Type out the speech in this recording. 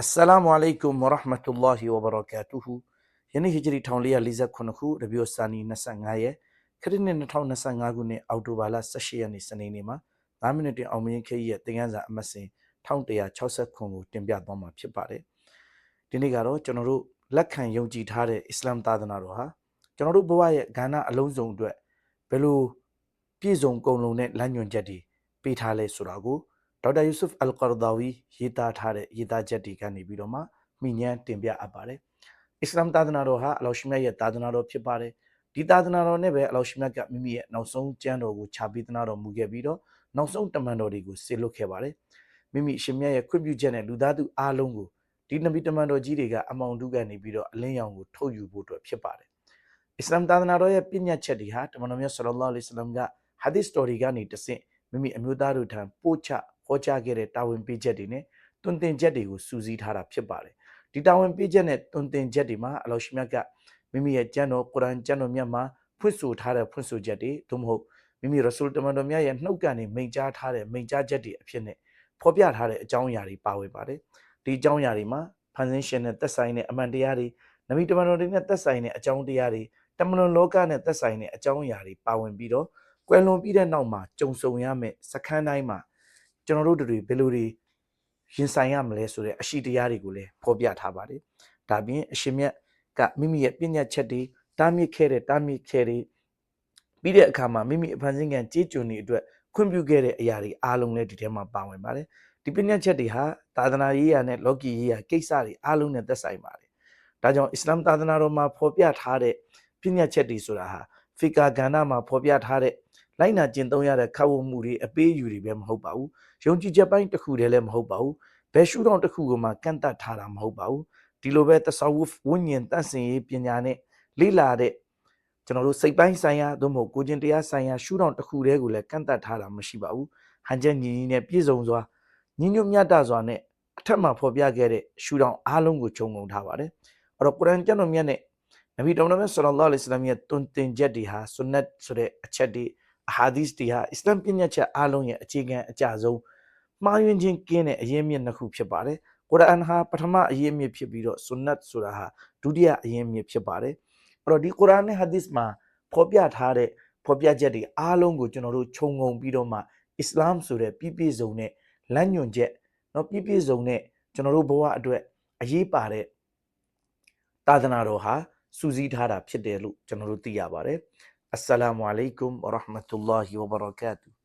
အစ္စလာမုအလိုင်ကွမ်ဝရဟ်မတူလာဟီဝဘရကာတူဟူယနေ့ဟဂျရီ1448ခုရဘီယိုဆာနီ25ရက်ခရစ်နှစ်2025ခုနှစ်အောက်တိုဘာလ18ရက်နေ့စနေနေ့မှာ9မိနစ်တင်အောင်မင်းခေရဲ့တင်ကန်းစာအမတ်စဉ်1160ခုကိုတင်ပြသွားမှာဖြစ်ပါတယ်ဒီနေ့ကတော့ကျွန်တော်တို့လက်ခံယုံကြည်ထားတဲ့အစ္စလာမ်သာသနာတော်ဟာကျွန်တော်တို့ဘဝရဲ့ဂန္ဓအလုံးစုံအတွက်ဘယ်လိုပြည့်စုံကုန်လုံးတဲ့လမ်းညွှန်ချက်တွေပေးထားလဲဆိုတာကို ဒေါက်တာယူဆုဖ်အလ်ကာဒါဝီရေးသားထားတဲ့ရေးသားချက်တွေကနေပြီးတော့မှမိညံတင်ပြအပ်ပါတယ်အစ္စလာမ်သာသနာတော်ဟာအလောရှိမြတ်ရဲ့သာသနာတော်ဖြစ်ပါတယ်ဒီသာသနာတော်နဲ့ပဲအလောရှိမြတ်ကမိမိရဲ့နောက်ဆုံးကျမ်းတော်ကိုခြာပေးသနာတော်မူခဲ့ပြီးတော့နောက်ဆုံးတမန်တော်တွေကိုဆေလွတ်ခဲ့ပါတယ်မိမိရှင်မြတ်ရဲ့ခွင့်ပြုချက်နဲ့လူသားသူအားလုံးကိုဒီနဗီတမန်တော်ကြီးတွေကအမောင်တုကနေပြီးတော့အလင်းရောင်ကိုထုတ်ယူဖို့အတွက်ဖြစ်ပါတယ်အစ္စလာမ်သာသနာတော်ရဲ့ပြည့်ညတ်ချက်တွေဟာတမန်တော်မြတ်ဆလ္လာလဟ်အလိုင်းဝါဆလမ်ကဟာဒီသ်စတိုရီကနေတဆင့်မိမိအမျိုးသားတို့ထံပို့ချ ဟောကြားခဲ့တဲ့တာဝန်ပေးချက်တွေနဲ့တွင်တင်ချက်တွေကိုစူးစီးထားတာဖြစ်ပါတယ်ဒီတာဝန်ပေးချက်နဲ့တွင်တင်ချက်တွေမှာအလောရှိမြတ်ကမိမိရဲ့ကျမ်းတော်ကုရ်အာန်ကျမ်းတော်မြတ်မှာဖွင့်ဆိုထားတဲ့ဖွင့်ဆိုချက်တွေသို့မဟုတ်မိမိရဆူလ်တမန်တော်မြတ်ရဲ့နှုတ်ကနေမိန့်ကြားထားတဲ့မိန့်ကြားချက်တွေအဖြစ်နဲ့ဖော်ပြထားတဲ့အကြောင်းအရာတွေပါဝင်ပါတယ်ဒီအကြောင်းအရာတွေမှာဖန်ဆင်းရှင်နဲ့သက်ဆိုင်တဲ့အမှန်တရားတွေနဗီတမန်တော်တွေနဲ့သက်ဆိုင်တဲ့အကြောင်းတရားတွေတမန်တော်လောကနဲ့သက်ဆိုင်တဲ့အကြောင်းအရာတွေပါဝင်ပြီးတော့ကွယ်လွန်ပြီးတဲ့နောက်မှာကြုံဆုံရမယ့်စခန်းတိုင်းမှာ ကျွန်တော်တို့တွေဘယ်လိုတွေရင်ဆိုင်ရမလဲဆိုတဲ့အရှိတရားတွေကိုလည်းဖော်ပြထားပါတယ်။ဒါပြင်အရှင်မြတ်ကမိမိရဲ့ပညာချက်တွေတားမြစ်ခဲ့တဲ့တားမြစ်ခဲ့တဲ့ပြီးတဲ့အခါမှာမိမိအဖန်ဆင်းကံကြေးကျွန်တွေအတွက်ခွင့်ပြုခဲ့တဲ့အရာတွေအားလုံးလည်းဒီထဲမှာပါဝင်ပါတယ်။ဒီပညာချက်တွေဟာသာသနာရေးရာနဲ့လောကီရေးရာကိစ္စတွေအားလုံးနဲ့သက်ဆိုင်ပါတယ်။ဒါကြောင့်အစ္စလာမ်သာသနာတော်မှာဖော်ပြထားတဲ့ပညာချက်တွေဆိုတာဟာ ဖီကာကဏ္ဍမှာဖော်ပြထားတဲ့လိုက်နာကျင့်သုံးရတဲ့ခတ်ဝတ်မှုတွေအပေးအယူတွေပဲမဟုတ်ပါဘူးယုံကြည်ချက်ပိုင်းတစ်ခုတည်းလည်းမဟုတ်ပါဘူးဘယ်ရှုထောင့်တစ်ခုကမှကန့်တတ်ထားတာမဟုတ်ပါဘူးဒီလိုပဲတဆဝုဝိညာဉ်တန့်စင်ရေးပညာနဲ့လေ့လာတဲ့ကျွန်တော်တို့စိတ်ပိုင်းဆိုင်ရာသို့မဟုတ်ကိုကျင်တရားဆိုင်ရာရှုထောင့်တစ်ခုတည်းကိုလည်းကန့်တတ်ထားတာမရှိပါဘူးဟန်ချက်ညီညီနဲ့ပြည့်စုံစွာညီညွတ်မြတ်တာစွာနဲ့အထက်မှာဖော်ပြခဲ့တဲ့ရှုထောင့်အားလုံးကိုခြုံငုံထားပါတယ်အဲ့တော့ကုရ်အာန်ကျမ်းတော်မြတ်နဲ့ နဗီတော်မြတ်ဆလ္လာလဟ်အလိုင်းဝါဆလမ်ရဲ့တွင်တင်ချက်တွေဟာဆွန်နတ်ဆိုတဲ့အချက်တွေအဟာဒီစ်တွေဟာအစ္စလမ်ပညာချက်အားလုံးရဲ့အခြေခံအကြဆုံးမှားယွင်းခြင်းကင်းတဲ့အရေးမြစ်နှစ်ခုဖြစ်ပါတယ်။ကုရ်အာန်ဟာပထမအရေးမြစ်ဖြစ်ပြီးတော့ဆွန်နတ်ဆိုတာဟာဒုတိယအရေးမြစ်ဖြစ်ပါတယ်။အဲ့တော့ဒီကုရ်အာန်နဲ့ဟာဒီစ်မှာဖော်ပြထားတဲ့ဖော်ပြချက်တွေအားလုံးကိုကျွန်တော်တို့ခြုံငုံပြီးတော့မှအစ္စလာမ်ဆိုတဲ့ပြည့်ပြည့်စုံတဲ့လမ်းညွှန်ချက်เนาะပြည့်ပြည့်စုံတဲ့ကျွန်တော်တို့ဘဝအတွက်အရေးပါတဲ့သာသနာတော်ဟာ စူးစီးထားတာဖြစ်တယ်လို့ကျွန်တော်တို့သိရပါတယ်အစ္စလာမုအလိုင်ကွမ်ဝရဟမတူလာဟီဝဘရကာတူ